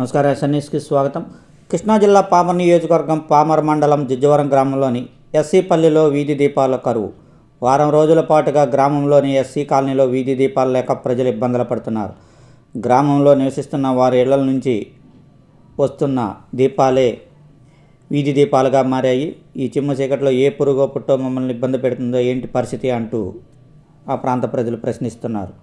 నమస్కారం ఎస్ఎన్ఎస్కి స్వాగతం. కృష్ణా జిల్లా పామర్ నియోజకవర్గం పామర్ మండలం జిజ్జవరం గ్రామంలోని ఎస్సీ పల్లిలో వీధి దీపాల కరువు. వారం రోజుల పాటుగా గ్రామంలోని ఎస్సీ కాలనీలో వీధి దీపాలు లేక ప్రజలు ఇబ్బందులు పడుతున్నారు. గ్రామంలో నివసిస్తున్న వారి ఇళ్ళ నుంచి వస్తున్న దీపాలే వీధి దీపాలుగా మారాయి. ఈ చిమ్మ చీకట్లో ఏ పురుగో పుట్టో మమ్మల్ని ఇబ్బంది పెడుతుందో ఏంటి పరిస్థితి అంటూ ఆ ప్రాంత ప్రజలు ప్రశ్నిస్తున్నారు.